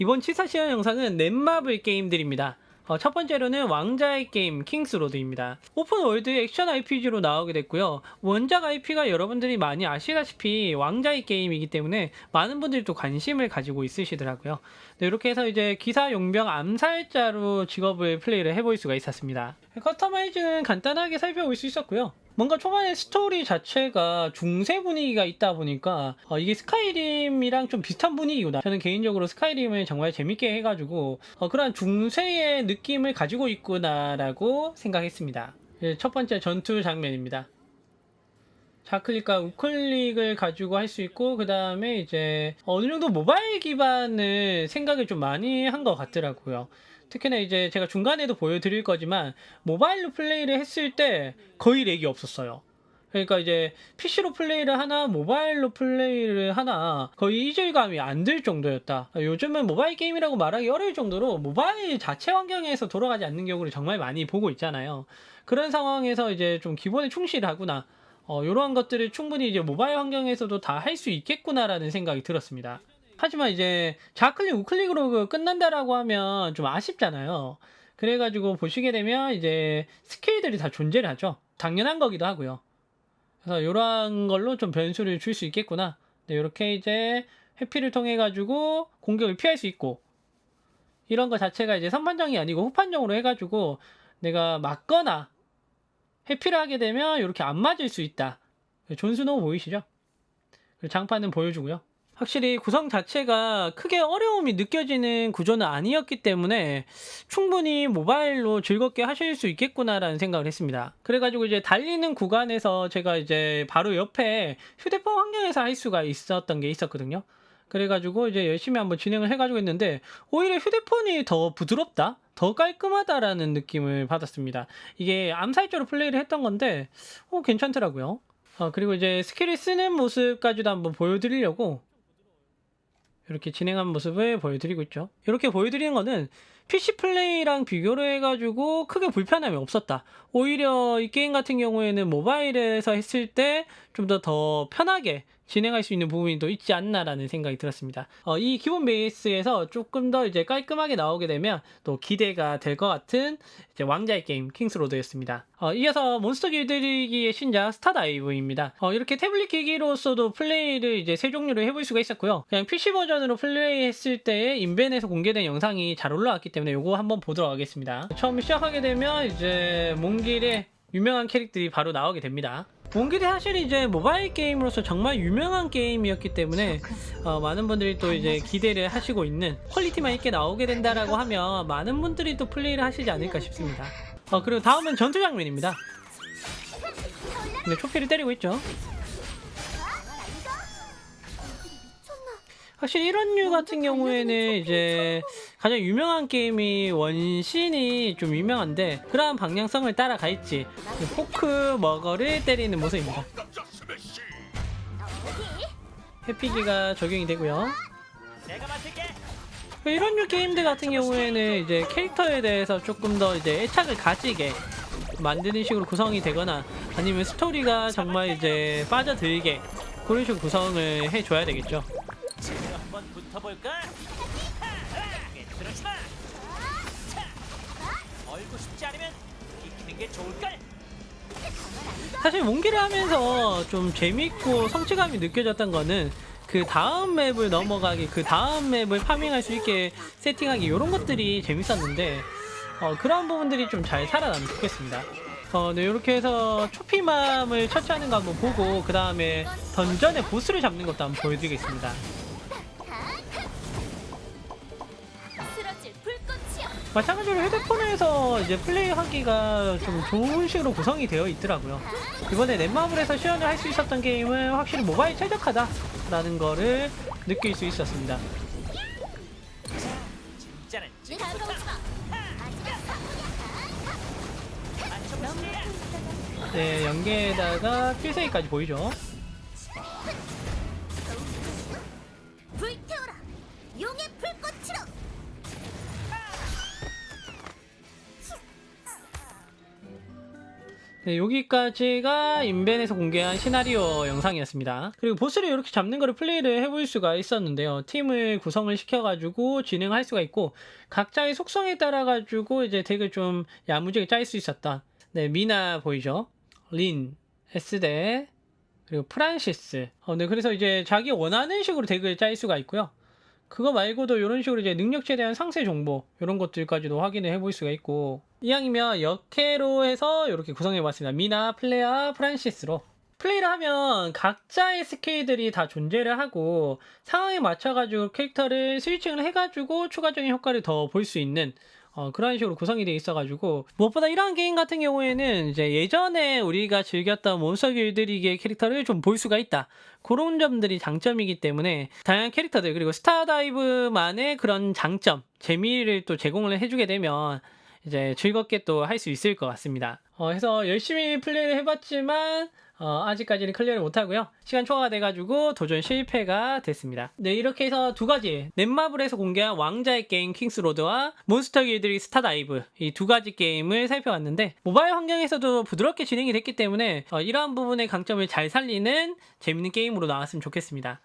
이번 치사 시연 영상은 넷마블 게임들입니다. 어, 첫 번째로는 왕자의 게임 킹스로드입니다. 오픈 월드 액션 RPG로 나오게 됐고요. 원작 IP가 여러분들이 많이 아시다시피 왕자의 게임이기 때문에 많은 분들이 또 관심을 가지고 있으시더라고요. 네, 이렇게 해서 이제 기사 용병 암살자로 직업을 플레이를 해볼 수가 있었습니다. 커스터마이즈는 간단하게 살펴볼 수 있었고요. 뭔가 초반에 스토리 자체가 중세 분위기가 있다 보니까 어, 이게 스카이림이랑 좀 비슷한 분위기구나. 저는 개인적으로 스카이림을 정말 재밌게 해가지고 어, 그런 중세의 느낌을 가지고 있구나라고 생각했습니다. 예, 첫 번째 전투 장면입니다. 좌클릭과 우클릭을 가지고 할 수 있고 그 다음에 이제 어느 정도 모바일 기반을 생각을 좀 많이 한 것 같더라고요. 특히나 이제 제가 중간에도 보여드릴 거지만 모바일로 플레이를 했을 때 거의 렉이 없었어요. 그러니까 이제 PC로 플레이를 하나 모바일로 플레이를 하나 거의 이질감이 안 들 정도였다. 요즘은 모바일 게임이라고 말하기 어려울 정도로 모바일 자체 환경에서 돌아가지 않는 경우를 정말 많이 보고 있잖아요. 그런 상황에서 이제 좀 기본에 충실하구나. 어, 이러한 것들을 충분히 이제 모바일 환경에서도 다 할 수 있겠구나라는 생각이 들었습니다. 하지만 이제 좌클릭 우클릭으로 그 끝난다라고 하면 좀 아쉽잖아요. 그래가지고 보시게 되면 이제 스킬들이 다 존재를 하죠. 당연한 거기도 하고요. 그래서 이러한 걸로 좀 변수를 줄 수 있겠구나. 네, 이렇게 이제 회피를 통해 가지고 공격을 피할 수 있고 이런 거 자체가 이제 선판정이 아니고 후판정으로 해가지고 내가 맞거나 회피를 하게 되면 이렇게 안 맞을 수 있다. 존스노우 보이시죠? 장판은 보여주고요. 확실히 구성 자체가 크게 어려움이 느껴지는 구조는 아니었기 때문에 충분히 모바일로 즐겁게 하실 수 있겠구나라는 생각을 했습니다. 그래가지고 이제 달리는 구간에서 제가 이제 바로 옆에 휴대폰 환경에서 할 수가 있었던 게 있었거든요. 그래가지고 이제 열심히 한번 진행을 해가지고 있는데 오히려 휴대폰이 더 부드럽다? 더 깔끔하다라는 느낌을 받았습니다. 이게 암살자로 플레이를 했던 건데, 어, 괜찮더라고요. 어, 그리고 이제 스킬을 쓰는 모습까지도 한번 보여드리려고 이렇게 진행한 모습을 보여드리고 있죠. 이렇게 보여드리는 거는 PC 플레이랑 비교를 해가지고 크게 불편함이 없었다. 오히려 이 게임 같은 경우에는 모바일에서 했을 때좀더더 편하게 진행할 수 있는 부분이 또 있지 않나라는 생각이 들었습니다. 어, 이 기본 베이스에서 조금 더 이제 깔끔하게 나오게 되면 또 기대가 될 것 같은 이제 왕자의 게임 킹스로드였습니다. 어, 이어서 몬스터 길들이기의 신작 스타다이브입니다. 어, 이렇게 태블릿 기기로서도 플레이를 이제 세 종류로 해볼 수가 있었고요. 그냥 PC 버전으로 플레이했을 때 인벤에서 공개된 영상이 잘 올라왔기 때문에 이거 한번 보도록 하겠습니다. 처음 시작하게 되면 이제 몽길의 유명한 캐릭들이 바로 나오게 됩니다. 몽길이 사실 이제 모바일 게임으로서 정말 유명한 게임이었기 때문에 어, 많은 분들이 또 이제 기대를 하시고 있는 퀄리티만 있게 나오게 된다라고 하면 많은 분들이 또 플레이를 하시지 않을까 싶습니다. 어, 그리고 다음은 전투 장면입니다. 네, 초피를 때리고 있죠. 확실히 이런 류 같은 경우에는 이제 가장 유명한 게임이 원신이 좀 유명한데 그러한 방향성을 따라가 있지. 포크 머거를 때리는 모습입니다. 해피기가 적용이 되고요. 이런 류 게임들 같은 경우에는 이제 캐릭터에 대해서 조금 더 이제 애착을 가지게 만드는 식으로 구성이 되거나 아니면 스토리가 정말 이제 빠져들게 그런 식으로 구성을 해줘야 되겠죠 붙어볼까? 들어지 마. 차. 얼고 싶지 않으면 익히는 게 좋을걸. 사실 몽기를 하면서 좀 재밌고 성취감이 느껴졌던 거는 그 다음 맵을 넘어가기, 그 다음 맵을 파밍할 수 있게 세팅하기 이런 것들이 재밌었는데 어, 그런 부분들이 좀 잘 살아나면 좋겠습니다. 어, 네, 이렇게 해서 초피맘을 처치하는 거 한번 보고 그 다음에 던전의 보스를 잡는 것도 한번 보여드리겠습니다. 마찬가지로 휴대폰에서 이제 플레이하기가 좀 좋은 식으로 구성이 되어 있더라고요. 이번에 넷마블에서 시연을 할 수 있었던 게임은 확실히 모바일 최적화다라는 거를 느낄 수 있었습니다. 네, 연계에다가 필살기까지 보이죠. 네, 여기까지가 인벤에서 공개한 시나리오 영상이었습니다. 그리고 보스를 이렇게 잡는 거를 플레이를 해볼 수가 있었는데요. 팀을 구성을 시켜가지고 진행할 수가 있고 각자의 속성에 따라가지고 이제 덱을 좀 야무지게 짤 수 있었던 네, 미나 보이죠? 린, 에스데, 그리고 프란시스. 어, 네, 그래서 이제 자기 원하는 식으로 덱을 짤 수가 있고요. 그거 말고도 이런 식으로 이제 능력치에 대한 상세 정보 이런 것들까지도 확인을 해볼 수가 있고 이왕이면 역캐로 해서 이렇게 구성해 봤습니다. 미나, 플레아, 프란시스로 플레이를 하면 각자의 스킬들이 다 존재를 하고 상황에 맞춰가지고 캐릭터를 스위칭을 해가지고 추가적인 효과를 더 볼 수 있는 어, 그런 식으로 구성이 돼 있어가지고 무엇보다 이러한 게임 같은 경우에는 이제 예전에 우리가 즐겼던 몬스터 길들이기의 캐릭터를 좀 볼 수가 있다 그런 점들이 장점이기 때문에 다양한 캐릭터들 그리고 스타다이브만의 그런 장점 재미를 또 제공을 해주게 되면 이제 즐겁게 또 할 수 있을 것 같습니다. 어, 해서 열심히 플레이를 해봤지만 어, 아직까지는 클리어를 못하고요. 시간 초과가 돼가지고 도전 실패가 됐습니다. 네, 이렇게 해서 두 가지 넷마블에서 공개한 왕자의 게임 킹스로드와 몬스터 길들이 스타다이브 이 두 가지 게임을 살펴봤는데 모바일 환경에서도 부드럽게 진행이 됐기 때문에 어, 이러한 부분의 강점을 잘 살리는 재밌는 게임으로 나왔으면 좋겠습니다.